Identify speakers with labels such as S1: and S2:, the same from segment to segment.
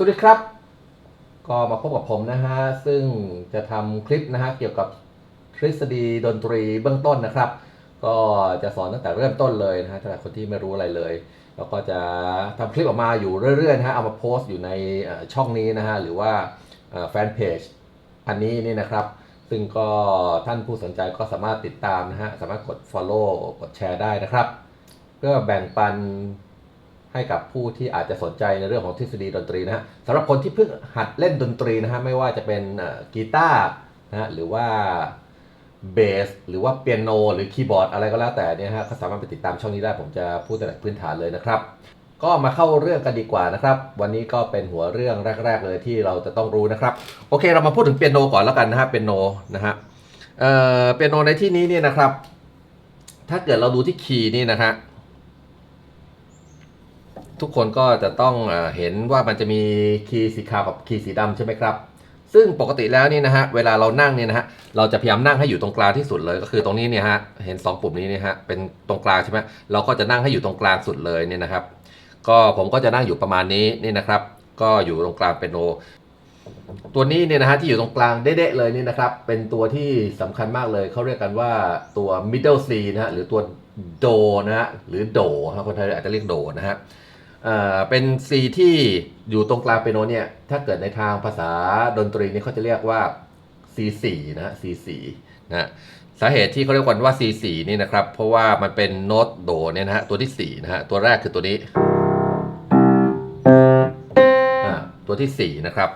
S1: สวัสดีครับ ก็มาพบกับผมนะฮะ ซึ่งจะทำคลิปนะฮะ เกี่ยวกับทฤษฎีดนตรีเบื้องต้นนะครับ ก็จะสอนตั้งแต่เริ่มต้นเลยนะฮะสำหรับคนที่ไม่รู้อะไรเลย แล้วก็จะทำคลิปออกมาอยู่เรื่อยๆนะฮะ เอามาโพสต์อยู่ในช่องนี้นะฮะ หรือว่าแฟนเพจอันนี้นี่นะครับ ซึ่งก็ท่านผู้สนใจก็สามารถติดตามนะฮะ สามารถกด follow กดแชร์ได้นะครับ เพื่อแบ่งปัน ให้กับผู้ที่อาจจะสนใจในเรื่องของทฤษฎีดนตรีนะฮะสำหรับคนที่เพิ่งหัดเล่นดนตรีนะฮะไม่ว่าจะเป็นกีตาร์นะฮะหรือว่าเบสหรือว่าเปียโน หรือคีย์บอร์ดอะไรก็แล้วแต่เนี่ยฮะก็สามารถไปติดตามช่องนี้ได้ผมจะพูดแต่พื้นฐานเลยนะครับ ก็มาเข้าเรื่องกันดีกว่านะครับ วันนี้ก็เป็นหัวเรื่องแรก ๆ เลยที่เราจะต้องรู้นะครับ โอเคเรามาพูดถึงเปียโนก่อนแล้วกันนะฮะเปียโนนะฮะเอ่อเปียโนในที่นี้เนี่ยนะครับ ถ้าเกิดเราดูที่คีย์นี่นะฮะ ทุกคนก็จะต้องเห็นว่ามันจะมีคีย์สีขาวกับคีย์สีดำใช่ไหมครับ ซึ่งปกติแล้วนี่นะฮะเวลาเรานั่งเนี่ยนะฮะเราจะพยายามนั่งให้อยู่ตรงกลางที่สุดเลย ก็คือตรงนี้เนี่ยฮะเห็น 2 ปุ่มนี้เนี่ยฮะเป็นตรงกลางใช่ไหมเราก็จะนั่งให้อยู่ตรงกลางสุดเลยเนี่ยนะครับ ก็ผมก็จะนั่งอยู่ประมาณนี้นี่นะครับ ก็อยู่ตรงกลางเป็นโนตัวนี้เนี่ยนะฮะที่อยู่ตรงกลางเด๊ะๆเลยนี่นะครับเป็นตัวที่สำคัญมากเลยเขาเรียกกันว่าตัว middle C นะฮะหรือตัวโดนะฮะหรือโดครับคนไทยอาจจะเรียกโดนะฮะ เป็น C ที่อยู่ตรงกลางเปียโนเนี่ย ถ้าเกิดในทางภาษาดนตรีนี่เขาจะเรียกว่า C4 นะฮะ C4 นะฮะสาเหตุที่เขาเรียกกันว่า C4 นี่นะครับ เพราะว่ามันเป็นโน้ตโดเนี่ยนะฮะตัวที่4นะฮะตัวแรกคือตัวนี้ตัวที่ 4 นะครับ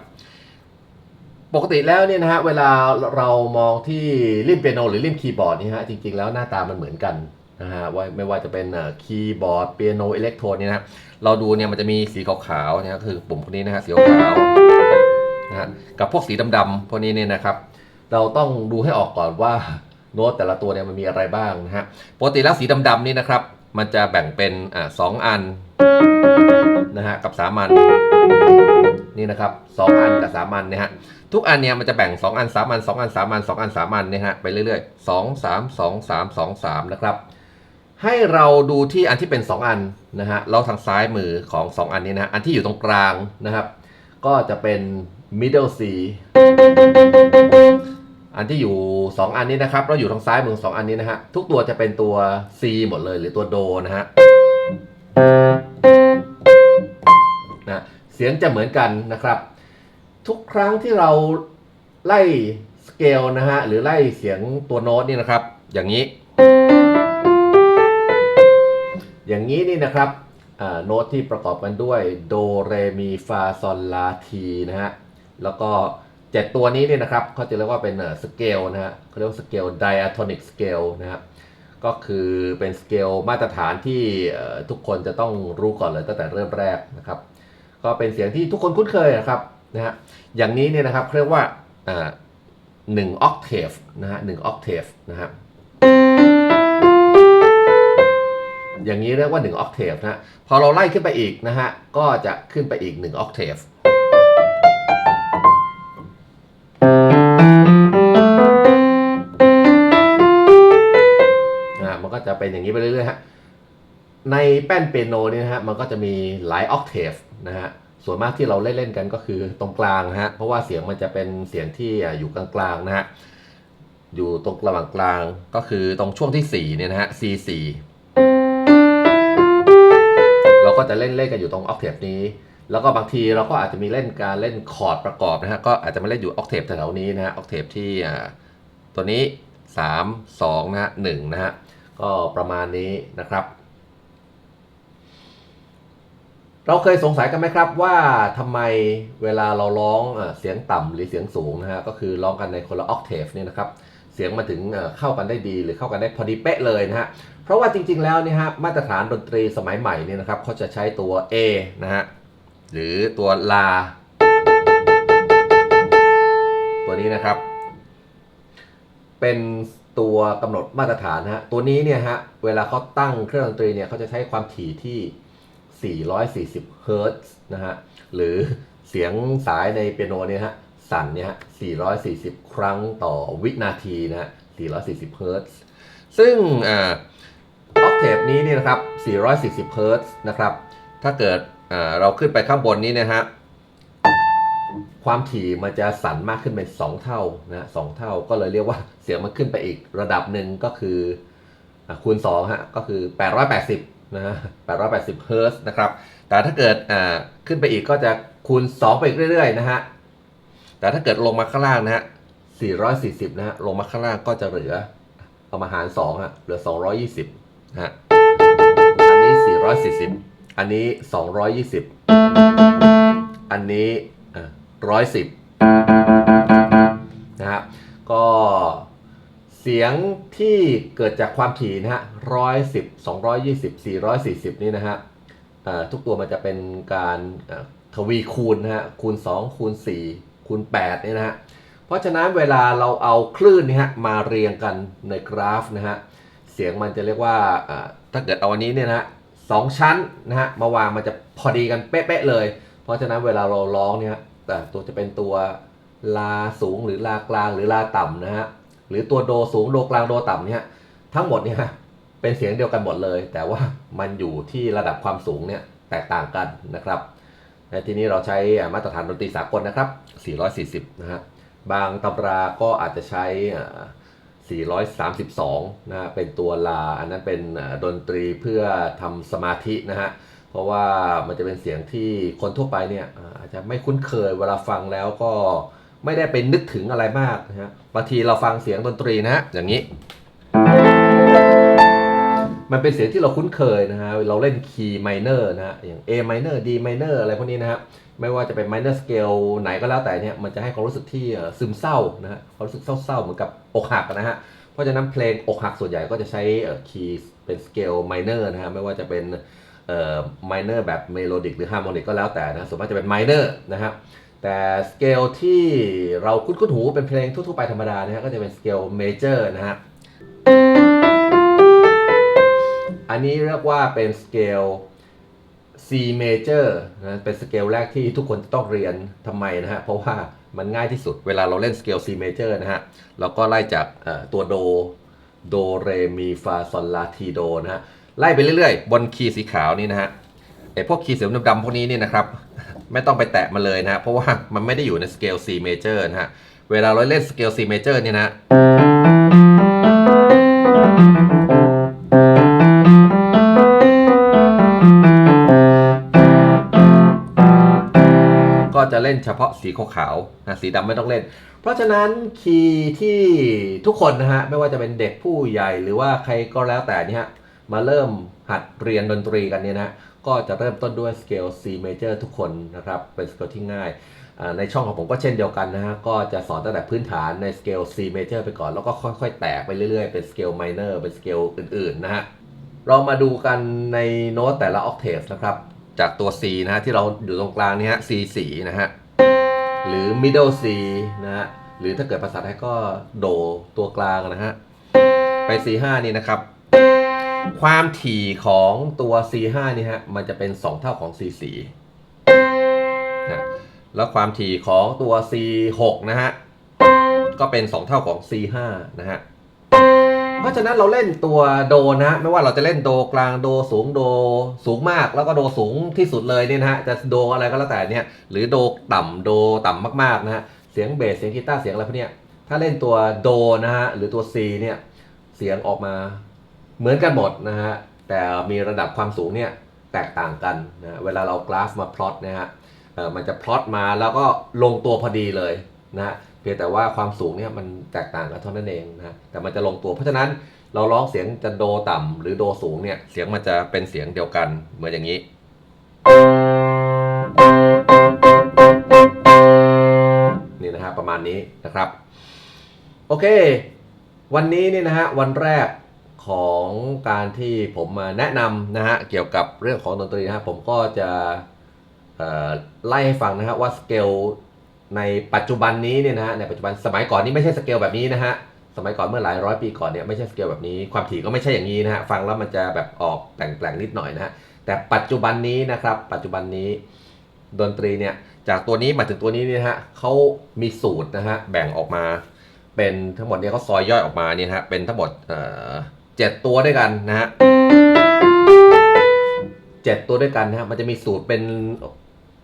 S1: ปกติแล้วเนี่ยนะฮะเวลาเรามองที่ริมเปียโนหรือริมคีย์บอร์ดนี่ฮะจริงๆแล้วหน้าตามันเหมือนกัน นะฮะว่าไม่ว่าจะเป็นคีย์บอร์ดเปียโนอิเล็กโทรนเนี่ยนะฮะเราดูเนี่ยมันจะมีสีขาวๆเนี่ยคือปุ่มพวกนี้นะฮะสีขาวนะฮะกับพวกสีดำๆพวกนี้เนี่ยนะครับ เราต้องดูให้ออกก่อนว่าโน้ตแต่ละตัวเนี่ยมันมีอะไรบ้างนะฮะปกติแล้วสีดำๆนี่นะครับ มันจะแบ่งเป็นอ่าสองอันนะฮะกับสามัญนี่นะครับสองอันกับสามัญเนี่ยฮะทุกอันเนี่ยมันจะแบ่ง 2 อัน3อัน2อัน3อัน2อัน3อันเนี่ยฮะไปเรื่อยๆ 2 3 2 3 2 3 นะครับ ให้เราดูที่อันที่เป็น 2 อันนะฮะเราทางซ้ายมือของ 2 อันนี้นะฮะอันที่อยู่ตรงกลางนะครับ ก็จะเป็น middle C อันที่อยู่ 2 อันนี้นะครับเราอยู่ทางซ้ายมือ2อันนี้นะฮะทุกตัวจะเป็นตัว C หมดเลยหรือตัวโดนะฮะนะเสียงจะเหมือนกันนะครับ ทุกครั้งที่เราไล่สเกลนะฮะหรือไล่เสียงตัวโน้ตนี่นะครับ อย่างนี้ อย่างนี้นี่นะครับโน้ตที่ประกอบกันด้วยโดเรมีฟาซอลลาทีนะฮะแล้วก็เจ็ดตัวนี้เนี่ยนะครับเขาจะเรียกว่าเป็นสเกลนะฮะเขาเรียกว่าสเกลไดอะโทนิกสเกลนะครับก็คือเป็นสเกลมาตรฐานที่ทุกคนจะต้องรู้ก่อนเลยตั้งแต่เริ่มแรกนะครับ ก็เป็นเสียงที่ทุกคนคุ้นเคยนะครับนะฮะอย่างนี้เนี่ยนะครับเรียกว่าอ่าหนึ่งออกเทฟนะฮะหนึ่งออกเทฟนะฮะ อย่างนี้เรียกว่า1 o c t a v e นะฮะพอเราไล่ขึ้นไปอีกนะฮะ ก็จะขึ้นไปอีก1 o c t a v e นะฮะมันก็จะเป็นอย่างนี้ไปเรื่อยๆฮะ ในแป้นเปียโนนี่นะฮะ มันก็จะมีหลายออกเทฟนะฮะ ส่วนมากที่เราเล่นๆกันก็คือตรงกลางนะฮะ เพราะว่าเสียงมันจะเป็นเสียงที่อยู่กลางๆนะฮะ อยู่ตรงระหว่างกลางก็คือตรงช่วงที่4เนี่ยนะฮะ C4 ก็จะเล่นเล่นกันอยู่ตรงออกเทฟนี้ แล้วก็บางทีเราก็อาจจะมีเล่นการเล่นคอร์ดประกอบนะฮะก็อาจจะมาเล่นอยู่ออกเทฟแถวนี้นะฮะออกเทฟที่ตัวนี้ 3 2นะฮะ1นะฮะก็ประมาณนี้นะครับเราเคยสงสัยกันไหมครับว่าทำไมเวลาเราร้องเสียงต่ำหรือเสียงสูงนะฮะก็คือร้องกันในคนละออกเทฟนี่นะครับเสียงมาถึงเข้ากันได้ดีหรือเข้ากันได้พอดีเป๊ะเลยนะฮะ เพราะว่าจริงๆแล้วเนี่ยฮะมาตรฐานดนตรีสมัยใหม่เนี่ยนะครับเขาจะใช้ตัว A นะฮะหรือตัวลา ตัวนี้นะครับ เป็นตัวกำหนดมาตรฐานนะฮะตัวนี้เนี่ยฮะเวลาเขาตั้งเครื่องดนตรีเนี่ยเขาจะใช้ความถี่ที่ 440เฮิร์ตซ์นะฮะหรือเสียงสายในเปียโนเนี่ยฮะสั่นเนี่ยฮะ440 ครั้งต่อวินาทีนะฮะ440เฮิร์ตซ์ซึ่งอ่า ทปนี้นี่นะครับ 440เฮิรตซ์นะครับ ถ้าเกิดเราขึ้นไปข้างบนนี้นะฮะ ความถี่มันจะสั่นมากขึ้นเป็น 2 เท่านะสองเท่า ก็เลยเรียกว่าเสียงมันขึ้นไปอีกระดับหนึ่งก็คืออคูณ2ฮะ ก็คือ 880นะฮะ880เฮิร์ตซ์นะครับ แต่ถ้าเกิดขึ้นไปอีกก็จะคูณ 2 ไปอีกเรื่อยๆนะฮะ แต่ถ้าเกิดลงมาข้างล่างนะฮะ 440 นะฮะ ลงมาข้างล่างก็จะเหลือเอามาหาร2ฮะ เหลือ 220 นะฮะอันนี้ 440 อันนี้ 220 อันนี้อะ110นะฮะ ก็เสียงที่เกิดจากความถี่นะฮะ110 220 440นี่นะฮะเอ่อทุกตัวมันจะเป็นการทวีคูณนะฮะ คูณ 2 คูณ 4 คูณ8เนี่ยนะฮะ เพราะฉะนั้นเวลาเราเอาคลื่นนี่ฮะมาเรียงกันในกราฟนะฮะ เสียงมันจะเรียกว่าถ้าเกิดเอาอันนี้เนี่ยนะฮะสองชั้นนะฮะมาวางมันจะพอดีกันเป๊ะๆเลย เพราะฉะนั้นเวลาเราร้องเนี่ยแต่ตัวจะเป็นตัวลาสูงหรือลากลางหรือลาต่ำนะฮะหรือตัวโดสูงโดกลางโดต่ำเนี่ยทั้งหมดเนี่ยเป็นเสียงเดียวกันหมดเลย แต่ว่ามันอยู่ที่ระดับความสูงเนี่ยแตกต่างกันนะครับและทีนี้เราใช้มาตรฐานดนตรีสากลนะครับ 440 นะฮะบางตำราก็อาจจะใช้ 432นะฮะเป็นตัวลา อันนั้นเป็นดนตรีเพื่อทำสมาธินะฮะเพราะว่ามันจะเป็นเสียงที่คนทั่วไปเนี่ยอาอาจจะไม่คุ้นเคยเวลาฟังแล้วก็ไม่ได้ไปนึกถึงอะไรมากนะฮะบางทีเราฟังเสียงดนตรีนะฮะอย่างนี้ มันเป็นเสียงที่เราคุ้นเคยนะฮะ เราเล่นคีย์ไมเนอร์นะฮะ อย่าง A minor D minor อะไรพวกนี้นะฮะ ไม่ว่าจะเป็น minor scale ไหนก็แล้วแต่เนี่ย มันจะให้ความรู้สึกที่ซึมเศร้านะฮะ ความรู้สึกเศร้าๆ เหมือนกับอกหักนะฮะ เพราะฉะนั้นเพลงอกหักส่วนใหญ่ก็จะใช้คีย์เป็นสเกลไมเนอร์นะฮะ ไม่ว่าจะเป็นเอ่อ minor แบบเมโลดิกหรือฮาร์โมนิกก็แล้วแต่นะ ส่วนมากจะเป็น minor นะฮะแต่สเกลที่เราคุ้นๆหูเป็นเพลงทั่วๆไปธรรมดานะฮะก็จะเป็นสเกลเมเจอร์นะฮะ อันนี้เรียกว่าเป็นสเกล C major นะเป็นสเกลแรกที่ทุกคนจะต้องเรียนทำไมนะฮะ เพราะว่ามันง่ายที่สุดเวลาเราเล่นสเกล C major นะฮะ เราก็ไล่จากตัวโด โด เร มีฟา ซอลลา ทีโดนะฮะ ไล่ไปเรื่อยๆ บนคีย์สีขาวนี่นะฮะไอพวกคีย์สีดำๆพวกนี้นี่นะครับ ไม่ต้องไปแตะมันเลยนะฮะ เพราะว่ามันไม่ได้อยู่ในสเกล C major นะฮะ เวลาเราเล่นสเกล C major เนี่ยนะ จะเล่นเฉพาะสีขาวๆนะสีดำไม่ต้องเล่น เพราะฉะนั้นคีย์ที่ทุกคนนะฮะไม่ว่าจะเป็นเด็กผู้ใหญ่หรือว่าใครก็แล้วแต่นี่ฮะมาเริ่มหัดเรียนดนตรีกันเนี่ยนะก็จะเริ่มต้นด้วยสเกล C major ทุกคนนะครับเป็นสเกลที่ง่าย ในช่องของผมก็เช่นเดียวกันนะฮะก็จะสอนตั้งแต่พื้นฐานในสเกล C major ไปก่อน แล้วก็ค่อยๆ แตกไปเรื่อยๆ เป็นสเกล minor เป็นสเกลอื่นๆนะฮะเรามาดูกันในโน้ตแต่ละออกเทฟนะครับ จากตัว C นะฮะที่เราอยู่ตรงกลางนี่ฮะ C สีนะฮะ หรือ middle C นะฮะ หรือถ้าเกิดภาษาไทยก็โดตัวกลางนะฮะ ไป C5 นี่นะครับ ความถี่ของตัว C5 นี่ฮะ มันจะเป็น 2 เท่าของ C4 นะแล้วความถี่ของตัว C6 นะฮะ ก็เป็น 2 เท่าของ C5 นะฮะ เพราะฉะนั้นเราเล่นตัวโดนะไม่ว่าเราจะเล่นโดกลางโดสูงโดสูงมาก แล้วก็โดสูงที่สุดเลยเนี่ยนะฮะจะโดอะไรก็แล้วแต่เนี่ยหรือโดต่ำโดต่ำมากๆนะฮะเสียงเบสเสียงกีตาร์เสียงอะไรพวกเนี้ยถ้าเล่นตัวโดนะฮะหรือตัว C เนี่ยเสียงออกมาเหมือนกันหมดนะฮะแต่มีระดับความสูงเนี่ยแตกต่างกันนะเวลาเรากราฟมาพลอตนะฮะมันจะพลอตมาแล้วก็ลงตัวพอดีเลยนะ เพียงแต่ว่าความสูงเนี่ยมันแตกต่างกันเท่านั้นเองนะแต่มันจะลงตัว เพราะฉะนั้นเราร้องเสียงจะโดต่ำหรือโดสูงเนี่ยเสียงมันจะเป็นเสียงเดียวกันเหมือนอย่างนี้ นี่นะฮะประมาณนี้นะครับ โอเค วันนี้นี่นะฮะวันแรกของการที่ผมมาแนะนำนะฮะเกี่ยวกับเรื่องของดนตรีนะฮะผมก็จะไล่ให้ฟังนะฮะว่าสเกล ในปัจจุบันนี้เนี่ยนะฮะในปัจจุบันสมัยก่อนนี่ไม่ใช่สเกลแบบนี้นะฮะสมัยก่อนเมื่อหลายร้อยปีก่อนเนี่ยไม่ใช่สเกลแบบนี้ ความถี่ก็ไม่ใช่อย่างนี้นะฮะฟังแล้วมันจะแบบออกแปลงๆนิดหน่อยนะฮะแต่ปัจจุบันนี้นะครับ ปัจจุบันนี้ดนตรีเนี่ยจากตัวนี้มาถึงตัวนี้เนี่ยฮะเขามีสูตรนะฮะแบ่งออกมา เป็นทั้งหมดเนี่ยเขาซอยย่อยออกมาเนี่ยฮะเป็นทั้งหมดเอ่อเจ็ดตัวด้วยกันนะฮะเจ็ดตัวด้วยกันนะฮะมันจะมีสูตรเป็น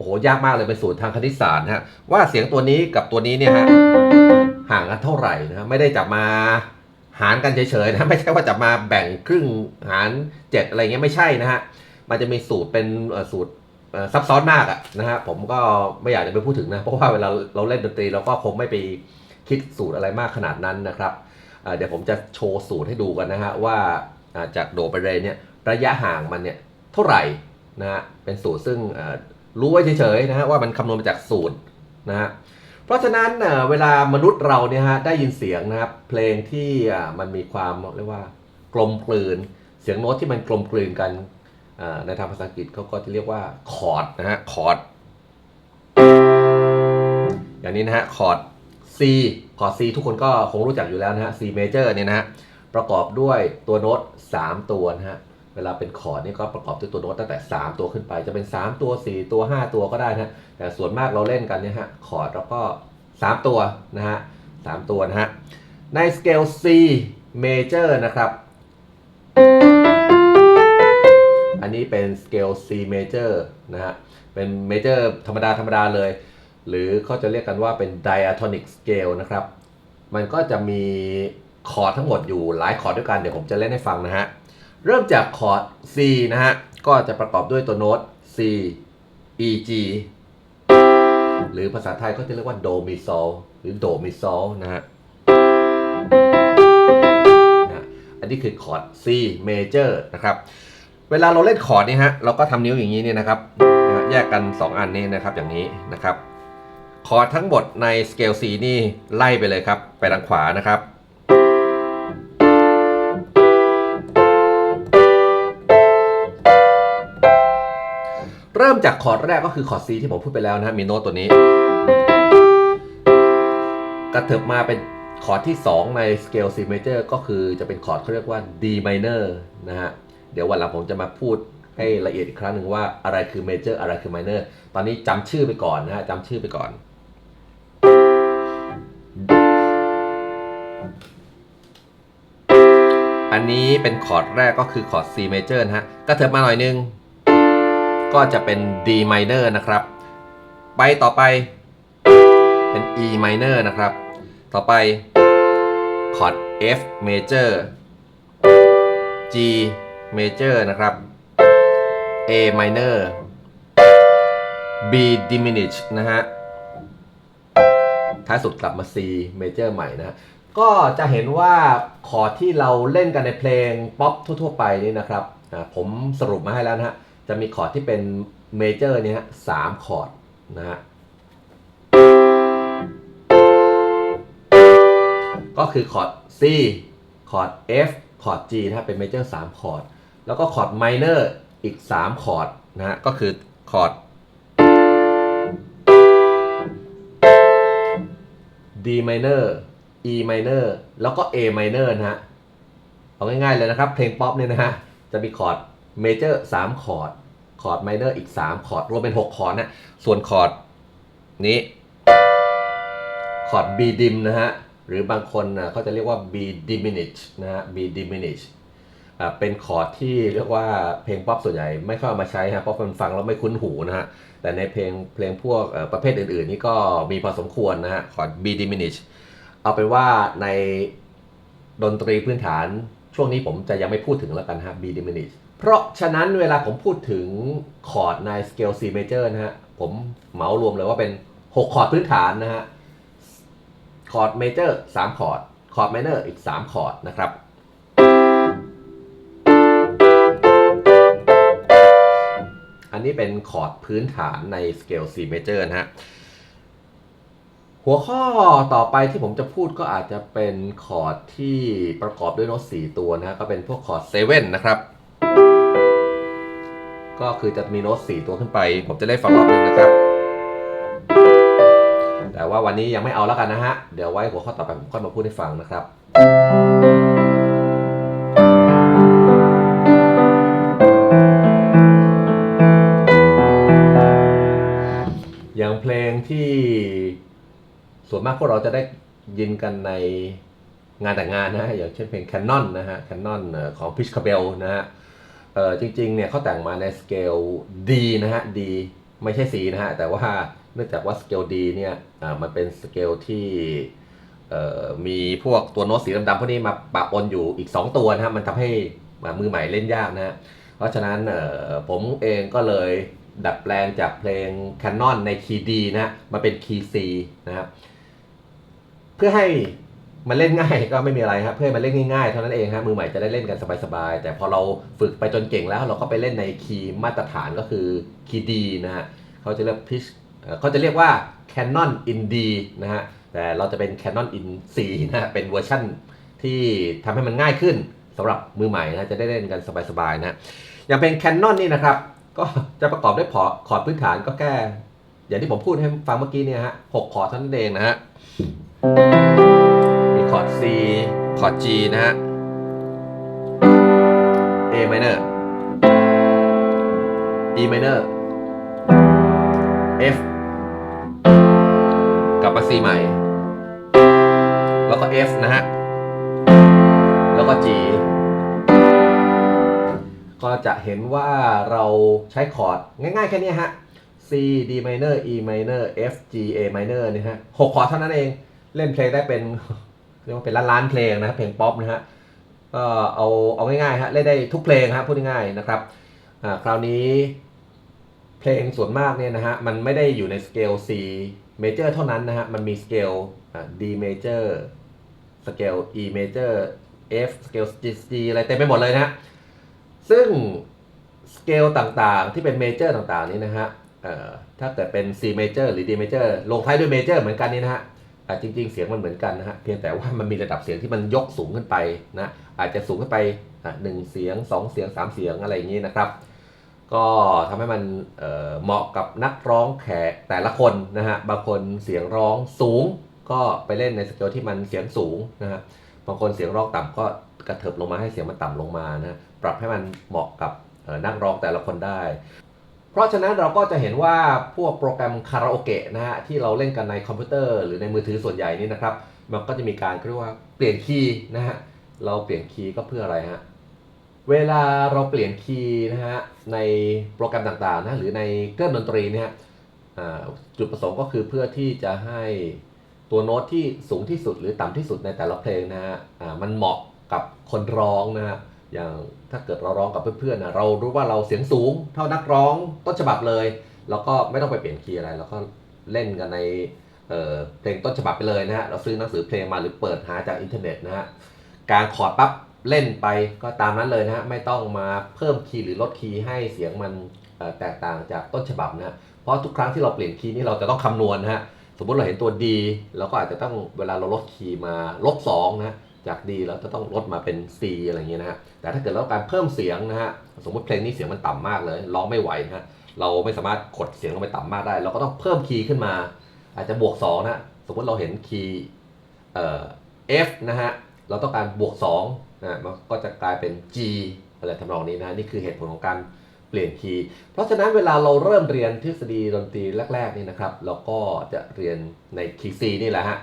S1: อ้โหยากมากเลยเป็นสูตรทางคณิตศาสตร์นะฮะว่าเสียงตัวนี้กับตัวนี้เนี่ยฮะห่างกันเท่าไหร่นะฮะไม่ได้จับมาหารกันเฉยๆนะไม่ใช่ว่าจับมาแบ่งครึ่งหารเจ็ดอะไรเงี้ยไม่ใช่นะฮะมันจะมีสูตรเป็นสูตรซับซ้อนมากอะนะฮะผมก็ไม่อยากจะไปพูดถึงนะเพราะว่าเวลาเราเล่นดนตรีเราก็คงไม่ไปคิดสูตรอะไรมากขนาดนั้นนะครับเดี๋ยวผมจะโชว์สูตรให้ดูกันนะฮะว่าจากโดไปเรเนี่ยระยะห่างมันเนี่ยเท่าไหร่นะฮะเป็นสูตรซึ่ง รู้ไว้เฉยๆนะฮะว่ามันคำนวณมาจากสูตรนะฮะเพราะฉะนั้นเวลามนุษย์เราเนี่ยฮะได้ยินเสียงนะครับเพลงที่มันมีความเรียกว่ากลมกลืน เสียงโน้ตที่มันกลมกลืนกันในทางภาษาอังกฤษเขาก็จะเรียกว่าคอร์ดนะฮะคอร์ดอย่างนี้นะฮะคอร์ด C คอร์ด C ทุกคนก็คงรู้จักอยู่แล้วนะฮะ C major เนี่ยนะฮะประกอบด้วยตัวโน้ต 3 ตัวนะฮะ เวลาเป็นคอร์ดนี่ก็ประกอบด้วยตัวโน้ตตั้งแต่ 3 ตัวขึ้นไป จะเป็น 3 ตัว 4 ตัว 5 ตัวก็ได้นะแต่ส่วนมากเราเล่นกันเนี่ยฮะคอร์ดแล้วก็ 3 ตัวนะฮะ3ตัวนะฮะในสเกล C major นะครับ อันนี้เป็นสเกล C major นะฮะเป็น major ธรรมดาธรรมดาเลย หรือเขาจะเรียกกันว่าเป็น diatonic scale นะครับ มันก็จะมีคอร์ดทั้งหมดอยู่หลายคอร์ดด้วยกัน เดี๋ยวผมจะเล่นให้ฟังนะฮะ เริ่มจากคอร์ด C นะฮะ ก็จะประกอบด้วยตัวโน้ต C E G หรือภาษาไทยก็จะเรียกว่าโดมิโซลหรือโดมิโซลนะฮะนะอันนี้คือคอร์ด C major นะครับ เวลาเราเล่นคอร์ดนี่ฮะ เราก็ทำนิ้วอย่างนี้เนี่ยนะครับ แยกกัน 2 อันนี้นะครับอย่างนี้นะครับ คอร์ดทั้งหมดในสเกล C นี่ไล่ไปเลยครับ ไปทางขวานะครับ เริ่มจากคอร์ดแรกก็คือคอร์ด C ที่ผมพูดไปแล้วนะฮะมีโน้ตตัวนี้ กระเถิบมาเป็นคอร์ดที่ 2 ในสเกล C major ก็คือจะเป็นคอร์ดเขาเรียกว่า D minor นะฮะ เดี๋ยววันหลังผมจะมาพูดให้ละเอียดอีกครั้งหนึ่งว่าอะไรคือ major อะไรคือ minor ตอนนี้จำชื่อไปก่อนนะฮะจำชื่อไปก่อน อันนี้เป็นคอร์ดแรกก็คือคอร์ด C major นะฮะกระเถิบมาหน่อยนึง ก็จะเป็น D minor นะครับ ไปต่อไปเป็น E minor นะครับ ต่อไปคอร์ด F major G major นะครับ A minor B diminished นะฮะ ท้ายสุดกลับมา C major ใหม่นะก็จะเห็นว่าคอร์ดที่เราเล่นกันในเพลงป๊อปทั่วๆไปนี่นะครับ ผมสรุปมาให้แล้วนะฮะ จะมีคอร์ดที่เป็นเมเจอร์เนี่ยฮะสามคอร์ดนะฮะก็คือคอร์ด C คอร์ด F คอร์ด G นะเป็นเมเจอร์สามคอร์ด แล้วก็คอร์ดไมเนอร์อีก3คอร์ดนะฮะก็คือคอร์ด D minor E minor แล้วก็ A minor นะฮะ เอาง่ายๆเลยนะครับ เพลงป๊อปเนี่ยนะฮะ จะมีคอร์ดเมเจอร์3คอร์ด คอร์ดไมเนอร์อีก 3 คอร์ดรวมเป็น 6 คอร์ดนะส่วนคอร์ดนี้คอร์ด B dim นะฮะ หรือบางคนนะเขาจะเรียกว่า B diminish นะฮะ B diminish เป็นคอร์ดที่เรียกว่าเพลงป๊อปส่วนใหญ่ไม่ค่อยเอามาใช้ฮะเพราะมันฟังแล้วไม่คุ้นหูนะฮะ แต่ในเพลงเพลงพวกประเภทอื่นๆ นี่ก็มีพอสมควรนะฮะ คอร์ด B diminish เอาเป็นว่าในดนตรีพื้นฐานช่วงนี้ผมจะยังไม่พูดถึงแล้วกันฮะ B diminish เพราะฉะนั้นเวลาผมพูดถึงคอร์ดในสเกล C major นะฮะ ผมเหมารวมเลยว่าเป็น 6 คอร์ดพื้นฐานนะฮะ คอร์ดเมเจอร์3คอร์ด คอร์ดไมเนอร์อีก 3 คอร์ดนะครับ อันนี้เป็นคอร์ดพื้นฐานในสเกล C major นะฮะ หัวข้อต่อไปที่ผมจะพูดก็อาจจะเป็นคอร์ดที่ประกอบด้วยโน้ต4ตัวนะฮะ ก็เป็นพวกคอร์ด7นะครับ ก็คือจะมีโน้ต4ตัวขึ้นไป ผมจะได้ฟังรอบหนึงนะครับ แต่ว่าวันนี้ยังไม่เอาแล้วกันนะฮะ เดี๋ยวไว้หัวข้อต่อไปผมค่อยมาพูดให้ฟังนะครับ อย่างเพลงที่ส่วนมากพวกเราจะได้ยินกันในงานแต่งงานนะฮะ อย่างเช่นเพลง Canon นนะฮะ Canon เอ่อของ Pitch Cabell นะฮะ เออจริงๆเนี่ยเขาแต่งมาในสเกล D นะฮะ D ไม่ใช่ C นะฮะ แต่ว่าเนื่องจากว่าสเกล D เนี่ยอ่ามันเป็นสเกลที่มีพวกตัวโน้ตสีดำๆพวกนี้มาปะปนอยู่อีก 2 ตัวนะฮะมันทำให้มือใหม่เล่นยากนะฮะเพราะฉะนั้นผมเองก็เลยดัดแปลงจากเพลง Canon ในคีย์ D นะฮะมาเป็นคีย์ C นะครับเพื่อให้ มันเล่นง่ายก็ไม่มีอะไรครับเพื่อมันเล่นง่ายๆเท่านั้นเองฮะมือใหม่จะได้เล่นกันสบายๆแต่พอเราฝึกไปจนเก่งแล้ว เราก็ไปเล่นในคีย์มาตรฐานก็คือคีย์ D นะฮะเขาจะเรียก pitch เขาจะเรียกว่า Canon in D นะฮะแต่เราจะเป็น Canon in C นะฮะเป็นเวอร์ชั่นที่ทำให้มันง่ายขึ้นสำหรับมือใหม่นะจะได้เล่นกันสบายๆนะอย่างเป็น Canon นี่นะครับ ก็จะประกอบด้วยพอคอร์ดพื้นฐานก็แค่อย่างที่ผมพูดให้ฟังเมื่อกี้เนี่ยฮะหกคอร์ดเท่านั้นเองนะฮะ C คอร์ด G นะฮะ A minor E minor F กลับมา C ใหม่ แล้วก็ F นะฮะ แล้วก็ G ก็จะเห็นว่าเราใช้คอร์ดง่ายๆแค่นี้ฮะ C D minor E minor F G A minor นี่ฮะหกคอร์ดเท่านั้นเอง เล่นเพลงได้เป็น เรียกว่าเป็นล้านล้านๆเพลงนะครับเพลงป๊อปนะฮะก็เอาเอาง่ายๆฮะเล่นได้ทุกเพลงฮะพูดง่ายๆนะครับคราวนี้เพลงส่วนมากเนี่ยนะฮะมันไม่ได้อยู่ในสเกล C major เท่านั้นนะฮะมันมีสเกล D major สเกล E major F สเกล G อะไรเต็มไปหมดเลยนะฮะซึ่งสเกลต่างๆที่เป็นเมเจอร์ต่างๆนี้นะฮะถ้าเกิดเป็น C major หรือ D major ลงท้ายด้วย major เหมือนกันนี่นะฮะ จริงๆ เสียงมันเหมือนกันนะฮะเพียงแต่ว่ามันมีระดับเสียงที่มันยกสูงขึ้นไปนะอาจจะสูงขึ้นไปหนึ่งเสียงสองเสียงสามเสียงอะไรอย่างนี้นะครับ ก็ทำให้มันเเหมาะกับนักร้องแขกแต่ละคนนะฮะบางคนเสียงร้องสูง ก็ไปเล่นในสเกลที่มันเสียงสูงนะฮะบางคนเสียงร้องต่ำก็กระเถิบลงมาให้เสียงมันต่ำลงมานะปรับให้มันเหมาะกับนักร้องแต่ละคนได้ เพราะฉะนั้นเราก็จะเห็นว่าพวกโปรแกรมคาราโอเกะนะฮะที่เราเล่นกันในคอมพิวเตอร์หรือในมือถือส่วนใหญ่นี่นะครับ มันก็จะมีการเรียกว่าเปลี่ยนคีย์นะฮะเราเปลี่ยนคีย์ก็เพื่ออะไรฮะเวลาเราเปลี่ยนคีย์นะฮะในโปรแกรมต่างๆนะหรือในเครื่องดนตรีเนี่ยจุดประสงค์ก็คือเพื่อที่จะให้ตัวโน้ตที่สูงที่สุดหรือต่ำที่สุดในแต่ละเพลงนะฮะมันเหมาะกับคนร้องนะฮะ อย่างถ้าเกิดเราร้องกับเพื่อนๆนะเรารู้ว่าเราเสียงสูง เท่านักร้องต้นฉบับเลยเราก็ไม่ต้องไปเปลี่ยนคีย์อะไรเราก็เล่นกันในเเพลงต้นฉบับไปเลยนะฮะเราซื้อหนังสือเพลงมาหรือเปิดหาจากอินเทอร์เน็ตนะฮะการคอร์ดปั๊บเล่นไปก็ตามนั้นเลยนะฮะไม่ต้องมาเพิ่มคีย์หรือลดคีย์ให้เสียงมันแตกต่างจากต้นฉบับนะฮะเพราะทุกครั้งที่เราเปลี่ยนคีย์นี่เราจะต้องคำนวณนะฮะสมมติเราเห็นตัว D เราก็อาจจะต้องเวลาเราลดคีย์มาลบสองนะ จาก D เราจะต้องลดมาเป็น C อะไรเงี้ยนะฮะ แต่ถ้าเกิดเราต้องการเพิ่มเสียงนะฮะ สมมติเพลงนี้เสียงมันต่ำมากเลย ร้องไม่ไหวนะฮะ เราไม่สามารถกดเสียงลงไปต่ำมากได้ เราก็ต้องเพิ่มคีย์ขึ้นมา อาจจะบวก2นะ สมมติเราเห็นคีย์เอ่อ F นะฮะ เราต้องการบวก2นะมันก็จะกลายเป็น G อะไรทำนองนี้นะ นี่คือเหตุผลของการเปลี่ยนคีย์ เพราะฉะนั้นเวลาเราเริ่มเรียนทฤษฎีดนตรีแรกๆนี่นะครับ เราก็จะเรียนในคีย์ C นี่แหละฮะ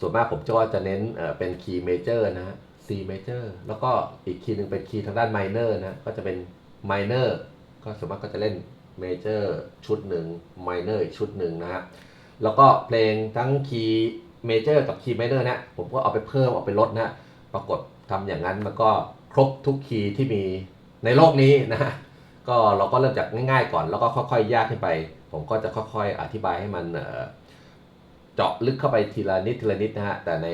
S1: ส่วนมากผมจะว่าจะเน้นเป็นคีย์เมเจอร์นะฮะ C major แล้วก็อีกคีย์หนึ่งเป็นคีย์ทางด้าน minor นะ ก็จะเป็น minor ก็ส่วนมากก็จะเล่น major ชุดหนึ่ง minor อีกชุดหนึ่งนะฮะ แล้วก็เพลงทั้งคีย์ major กับคีย์ minor เนี่ยผมก็เอาไปเพิ่มเอาไปลดนะฮะปรากฏทำอย่างนั้นมันก็ครบทุกคีย์ที่มีในโลกนี้นะฮะก็เราก็เริ่มจากง่ายๆก่อน แล้วก็ค่อยๆ ยากขึ้นไป ผมก็จะค่อยๆ อธิบายให้มัน เจาะลึกเข้าไปทีละนิดทีละนิดนะฮะแต่ใน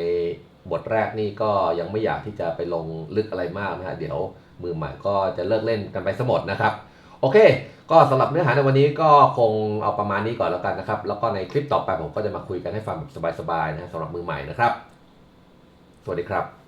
S1: บทแรกนี่ก็ยังไม่อยากที่จะไปลงลึกอะไรมากนะฮะเดี๋ยวมือใหม่ก็จะเลิกเล่นกันไปสมดนะครับ โอเค ก็สำหรับเนื้อหาในวันนี้ก็คงเอาประมาณนี้ก่อนแล้วกันนะครับ แล้วก็ในคลิปต่อไปผมก็จะมาคุยกันให้ฟังแบบสบายๆนะสำหรับมือใหม่นะครับ สวัสดีครับ